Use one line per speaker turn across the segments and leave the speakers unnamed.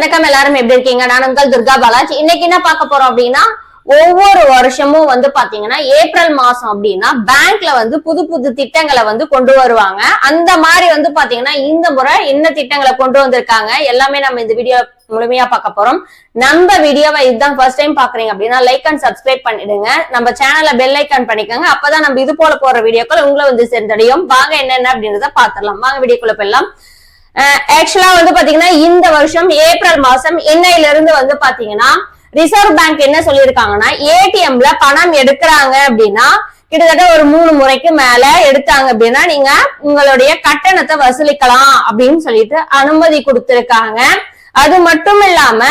வணக்கம் எல்லாரும் எப்படி இருக்கீங்க? நான் உங்கள் துர்கா பாலாஜ். இன்னைக்கு என்ன பார்க்க போறோம் அப்படின்னா ஒவ்வொரு வருஷமும் வந்து பாத்தீங்கன்னா ஏப்ரல் மாசம் அப்படின்னா பேங்க்ல வந்து புது புது திட்டங்களை வந்து கொண்டு வருவாங்க. அந்த மாதிரி வந்து பாத்தீங்கன்னா இந்த முறை என்ன திட்டங்களை கொண்டு வந்திருக்காங்க எல்லாமே நம்ம இந்த வீடியோ முழுமையா பார்க்க போறோம். நம்ம வீடியோவை இதுதான் ஃபர்ஸ்ட் டைம் பாக்குறீங்க அப்படின்னா லைக் அண்ட் சப்ஸ்கிரைப் பண்ணிடுங்க. நம்ம சேனலை பெல் ஐக்கான் பண்ணிக்கோங்க. அப்பதான் நம்ம இது போல போற வீடியோக்கள் உங்களை வந்து சேர்ந்தடையும். வாங்க என்னென்ன அப்படின்றத பாத்திரலாம் வாங்க வீடியோக்குள்ள போயிடலாம். ஆக்சுவலா வந்து பாத்தீங்கன்னா இந்த வருஷம் ஏப்ரல் மாசம் என்ஐல இருந்து வந்து பாத்தீங்கன்னா ரிசர்வ் பேங்க் என்ன சொல்லியிருக்காங்கன்னா ஏடிஎம்ல பணம் எடுக்கிறாங்க அப்படின்னா கிட்டத்தட்ட ஒரு மூணு முறைக்கு மேல எடுத்தாங்க அப்படின்னா நீங்க உங்களுடைய கட்டணத்தை வசூலிக்கலாம் அப்படின்னு சொல்லிட்டு அனுமதி கொடுத்திருக்காங்க. அது மட்டும் இல்லாம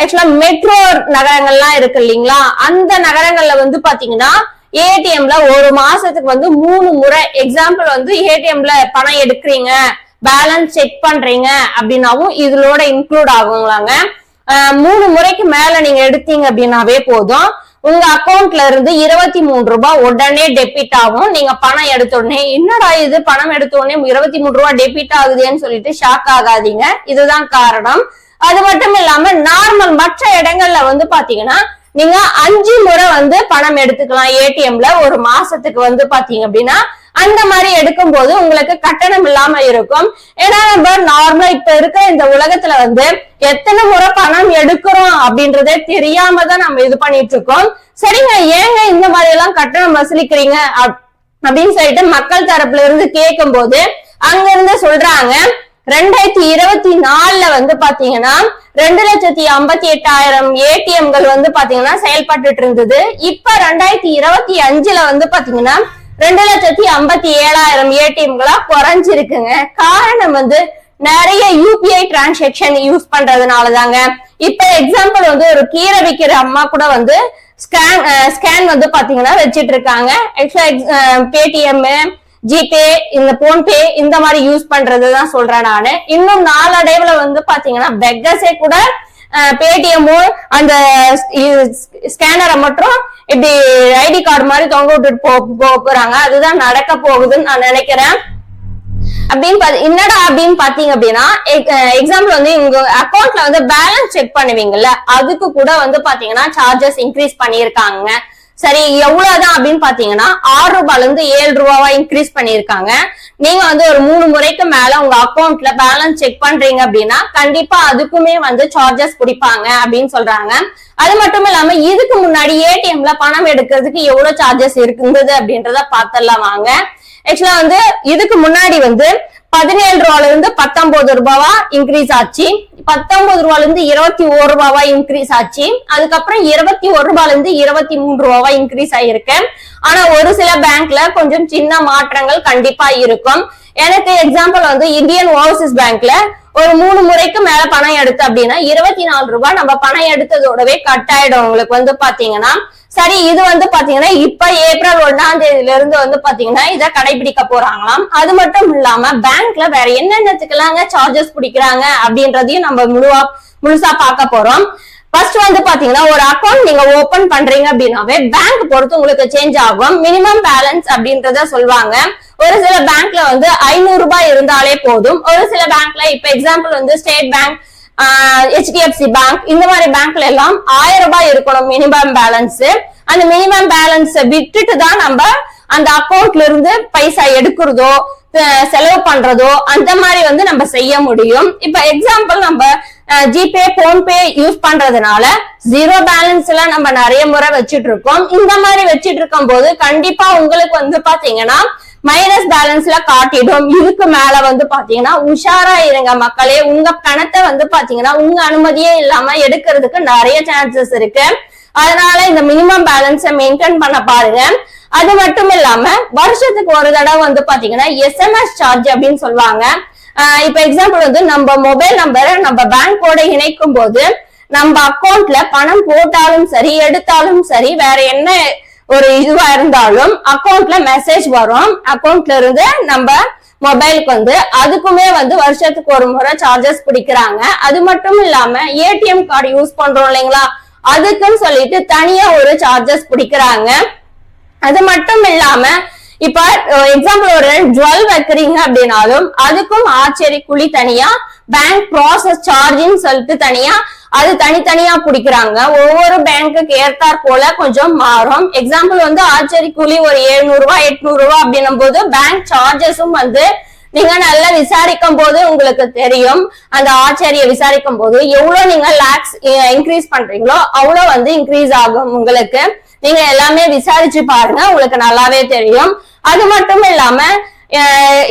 ஆக்சுவலா மெட்ரோ நகரங்கள்லாம் இருக்கு இல்லைங்களா? அந்த நகரங்கள்ல வந்து பாத்தீங்கன்னா ஏடிஎம்ல ஒரு மாசத்துக்கு வந்து மூணு முறை எக்ஸாம்பிள் வந்து ஏடிஎம்ல பணம் எடுக்கிறீங்க. பேலன்ஸ் செக் பண்றீங்க அப்படின்னாவும் இதுலோட இன்க்ளூட் ஆகுங்களாங்க. மூணு முறைக்கு மேல நீங்க எடுத்தீங்க அப்படின்னாவே போதும். உங்க அக்கௌண்ட்ல இருந்து இருபத்தி மூணு ரூபாய் உடனே டெபிட் ஆகும். நீங்க பணம் எடுத்த உடனே என்னடா இது? பணம் எடுத்த உடனே இருபத்தி மூணு ரூபாய் டெபிட் ஆகுதுன்னு சொல்லிட்டு ஷாக் ஆகாதீங்க. இதுதான் காரணம். அது மட்டும் இல்லாம நார்மல் மற்ற இடங்கள்ல வந்து பாத்தீங்கன்னா நீங்க அஞ்சு முறை வந்து பணம் எடுத்துக்கலாம். ஏடிஎம்ல ஒரு மாசத்துக்கு வந்து பாத்தீங்க அப்படின்னா அந்த மாதிரி எடுக்கும் போது உங்களுக்கு கட்டணம் இல்லாம இருக்கும். ஏன்னா நம்ம நார்மலா இப்ப இருக்கிற இந்த உலகத்துல வந்து எத்தனை முறை பணம் எடுக்கிறோம் அப்படின்றதே தெரியாம தான் நம்ம இது பண்ணிட்டு இருக்கோம். சரிங்க ஏங்க இந்த மாதிரி எல்லாம் கட்டணம் வசூலிக்கிறீங்க அப்படின்னு சொல்லிட்டு மக்கள் தரப்புல இருந்து கேட்கும் போது அங்க இருந்து சொல்றாங்க ரெண்டாயிரத்தி இருபத்தி நாலுல வந்து பாத்தீங்கன்னா ரெண்டு லட்சத்தி ஐம்பத்தி எட்டாயிரம் ஏடிஎம்கள் வந்து பாத்தீங்கன்னா செயல்பட்டுட்டு இருந்தது. இப்ப ரெண்டாயிரத்தி இருபத்தி அஞ்சுல வந்து பாத்தீங்கன்னா ரெண்டு லட்சத்தி ஐம்பத்தி ஏழாயிரம் ஏடிஎம்களா குறைஞ்சிருக்குங்க. காரணம் வந்து நிறைய யூபிஐ டிரான்சாக்ஷன் யூஸ் பண்றதுனாலதாங்க. இப்ப எக்ஸாம்பிள் வந்து ஒரு கீரை விற்கிற அம்மா கூட வந்து ஸ்கேன் ஸ்கேன் வந்து பாத்தீங்கன்னா வச்சிட்டு இருக்காங்க. பேடிஎம் ஜிபே இந்த போன்பே இந்த மாதிரி யூஸ் பண்றதுதான் சொல்றேன் நானு. இன்னும் நாளடைவுல வந்து பாத்தீங்கன்னா பெக்கர்ஸே கூட பேடிஎம்மோ அந்த ஸ்கேனரை மட்டும் இப்படி ஐடி கார்டு மாதிரி தொங்க விட்டுட்டு போ போறாங்க. அதுதான் நடக்க போகுதுன்னு நான் நினைக்கிறேன். அப்படின்னு என்னடா அப்படின்னு பாத்தீங்க அப்படின்னா எக்ஸாம்பிள் வந்து உங்க அக்கௌண்ட்ல வந்து பேலன்ஸ் செக் பண்ணுவீங்கல்ல அதுக்கு கூட வந்து பாத்தீங்கன்னா சார்ஜஸ் இன்க்ரீஸ் பண்ணியிருக்காங்க. சரி எவ்வளவுதான் அப்படின்னு பாத்தீங்கன்னா ஆறு ரூபாயில இருந்து ஏழு ரூபாவா இன்க்ரீஸ் பண்ணியிருக்காங்க. நீங்க வந்து ஒரு மூணு முறைக்கு மேல உங்க அக்கௌண்ட்ல பேலன்ஸ் செக் பண்றீங்க அப்படின்னா கண்டிப்பா அதுக்குமே வந்து சார்ஜஸ் பிடிப்பாங்க அப்படின்னு சொல்றாங்க. அது மட்டும் இல்லாம இதுக்கு முன்னாடி ஏடிஎம்ல பணம் எடுக்கிறதுக்கு எவ்வளவு சார்ஜஸ் இருந்தது அப்படின்றத பார்த்தரலாம் வாங்க. ஆக்சுவலா வந்து இதுக்கு முன்னாடி வந்து பதினேழு ரூபால இருந்து பத்தொன்பது ரூபாவா இன்க்ரீஸ் ஆச்சு. பத்தொன்பது ரூபால இருந்து இருபத்தி ஒரு ரூபாவா இன்க்ரீஸ் ஆச்சு. அதுக்கப்புறம் இருபத்தி ஒரு ரூபால இருந்து இருபத்தி மூணு ரூபாவா இன்க்ரீஸ் ஆயிருக்கு. ஆனா ஒரு சில பேங்க்ல கொஞ்சம் சின்ன மாற்றங்கள் கண்டிப்பா இருக்கும். எனக்கு எக்ஸாம்பிள் வந்து இந்தியன் ஓவர்சீஸ் பேங்க்ல ஒரு மூணு முறைக்கு மேல பணம் எடுத்து அப்படின்னா இருபத்தி நாலு ரூபாய் நம்ம பணம் எடுத்ததோடவே கட் ஆயிடும் உங்களுக்கு வந்து பாத்தீங்கன்னா சரி இது வந்து பாத்தீங்கன்னா இப்ப ஏப்ரல் ஒன்னாம் தேதியில இருந்து வந்து பாத்தீங்கன்னா இத கடைபிடிக்க போறாங்களாம். அது மட்டும் இல்லாம பேங்க்ல வேற என்னென்னத்துக்கெல்லாங்க சார்ஜஸ் பிடிக்கிறாங்க அப்படின்றதையும் நம்ம முழுவா முழுசா பார்க்க போறோம். ஃபர்ஸ்ட் வந்து பாத்தீங்கன்னா ஒரு அக்கௌண்ட் நீங்க ஓபன் பண்றீங்க அப்படின்னாவே பேங்க் பொறுத்து உங்களுக்கு சேஞ்ச் ஆகும். மினிமம் பேலன்ஸ் அப்படின்றத சொல்லுவாங்க. ஒரு சில பேங்க்ல வந்து ஐநூறு ரூபாய் இருந்தாலே போதும். ஒரு சில பேங்க்ல இப்ப எக்ஸாம்பிள் வந்து ஸ்டேட் பேங்க் ஹெச்டிஎஃப்சி பேங்க் இந்த மாதிரி பேங்க்ல எல்லாம் ஆயிரம் ரூபாய் இருக்கணும் மினிமம் பேலன்ஸ் அந்த மினிமம் பேலன்ஸ் விட்டுட்டு தான் நம்ம அந்த அக்கௌண்ட்ல இருந்து பைசா எடுக்கிறதோ செலவு பண்றதோ அந்த மாதிரி வந்து நம்ம செய்ய முடியும். இப்ப எக்ஸாம்பிள் நம்ம ஜிபே போன்பே யூஸ் பண்றதுனால ஜீரோ பேலன்ஸ்ல நம்ம நிறைய முறை வச்சிட்டு இருக்கோம். இந்த மாதிரி வச்சுட்டு இருக்கும் போது கண்டிப்பா உங்களுக்கு வந்து பாத்தீங்கன்னா மைனஸ் பேலன்ஸ்ல காட்டிடும். இதுக்கு மேல வந்து பாத்தீங்கன்னா உஷாரா இருங்க மக்களே. உங்க பணத்தை வந்து பாத்தீங்கன்னா உங்க அனுமதியே இல்லாம எடுக்கிறதுக்கு நிறைய சான்சஸ் இருக்கு. அதனால இந்த மினிமம் பேலன்ஸை மெயின்டைன் பண்ண பாருங்க. அது மட்டும் இல்லாம வருஷத்துக்கு ஒரு தடவை வந்து பாத்தீங்கன்னா எஸ்எம்எஸ் சார்ஜ் அப்படின்னு சொல்லுவாங்க. இப்ப எக்ஸாம்பிள் வந்து நம்ம மொபைல் நம்பரை நம்ம பேங்கோட இணைக்கும் போது நம்ம அக்கௌண்ட்ல பணம் போட்டாலும் சரி எடுத்தாலும் சரி வேற என்ன ஒரு இதுவா இருந்தாலும் அக்கௌண்ட்ல மெசேஜ் வரும். அக்கௌண்ட்ல இருந்து நம்ம மொபைலுக்கு வந்து அதுக்குமே வந்து வருஷத்துக்கு ஒரு முறை சார்ஜஸ் பிடிக்கிறாங்க. அது மட்டும் இல்லாம ஏடிஎம் கார்டு யூஸ் பண்றோம் இல்லைங்களா? அதுக்குன்னு சொல்லிட்டு தனியா ஒரு சார்ஜஸ் பிடிக்கிறாங்க. அது மட்டும் இல்லாம இப்ப எக்ஸாம்பிள் ஒரு ஜுவல் வைக்கிறீங்க அப்படின்னாலும் அதுக்கும் ஆச்சரி குழி தனியா பேங்க் ப்ராசஸ் சார்ஜின்னு சொல்லிட்டு தனியா அது தனித்தனியா பிடிக்கிறாங்க ஒவ்வொரு பேங்க்குக்கு ஏற்றாற் போல கொஞ்சம் மாறும். எக்ஸாம்பிள் வந்து ஆச்சரி கூலி ஒரு எழுநூறு ரூபாய் எட்நூறு ரூபாய் அப்படின்னும் போது பேங்க் சார்ஜஸும் வந்து நீங்க நல்லா விசாரிக்கும் போது உங்களுக்கு தெரியும். அந்த ஆச்சரிய விசாரிக்கும் போது எவ்வளவு நீங்க லேக்ஸ் இன்க்ரீஸ் பண்றீங்களோ அவ்வளவு வந்து இன்க்ரீஸ் ஆகும் உங்களுக்கு. நீங்க எல்லாமே விசாரிச்சு பாருங்க உங்களுக்கு நல்லாவே தெரியும். அது மட்டும் இல்லாம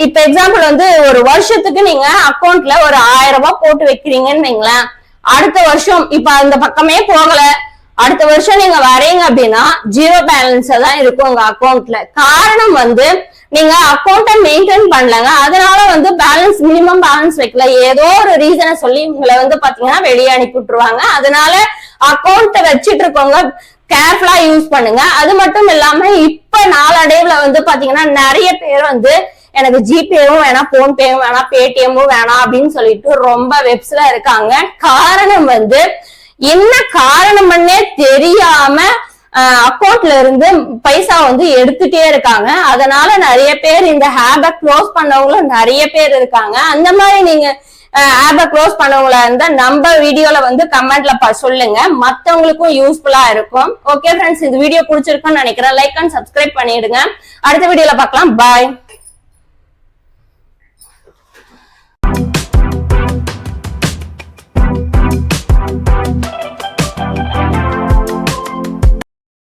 இப்ப எக்ஸாம்பிள் வந்து ஒரு வருஷத்துக்கு நீங்க அக்கௌண்ட்ல ஒரு ஆயிரம் ரூபாய் போட்டு வைக்கிறீங்கன்னு வைங்களேன். அடுத்த வருஷம் இப்ப அந்த பக்கமே போகல. அடுத்த வருஷம் நீங்க வரீங்க அப்படின்னா ஜீரோ பேலன்ஸ் தான் இருக்கும் உங்க அக்கௌண்ட்ல காரணம் வந்து நீங்க அக்கௌண்ட்டை மெயின்டைன் பண்ணலங்க. அதனால வந்து பேலன்ஸ் மினிமம் பேலன்ஸ் வைக்கல. ஏதோ ஒரு ரீசனை சொல்லி உங்களை வந்து பாத்தீங்கன்னா வெளியே அனுப்பி விட்டுருவாங்க. அதனால அக்கௌண்ட்டை வச்சிட்டு இருக்கவங்க கேர்ஃபுல்லா யூஸ் பண்ணுங்க. அது மட்டும் இல்லாம இப்ப நாளடைவுல வந்து பாத்தீங்கன்னா நிறைய பேர் வந்து எனக்கு ஜிபேவும் வேணாம் போன்பேவும் வேணாம் பேடிஎம்மும் வேணாம் அப்படின்னு சொல்லிட்டு ரொம்ப வெப்ஸ்ல இருக்காங்க. காரணம் வந்து என்ன காரணம்னே தெரியாம அக்கௌண்ட்ல இருந்து பைசா வந்து எடுத்துட்டே இருக்காங்க. அதனால நிறைய பேர் இந்த ஹேபை க்ளோஸ் பண்ணவங்களும் நிறைய பேர் இருக்காங்க. அந்த மாதிரி நீங்க ஆப்பை க்ளோஸ் பண்ணவங்களா இருந்தா நம்ம வீடியோல வந்து கமெண்ட்ல சொல்லுங்க. மத்தவங்களுக்கும் யூஸ்ஃபுல்லா இருக்கும். ஓகே ஃப்ரெண்ட்ஸ் இந்த வீடியோ பிடிச்சிருக்குன்னு நினைக்கிறேன். லைக் அண்ட் சப்ஸ்கிரைப் பண்ணிடுங்க. அடுத்த வீடியோல பார்க்கலாம். பாய்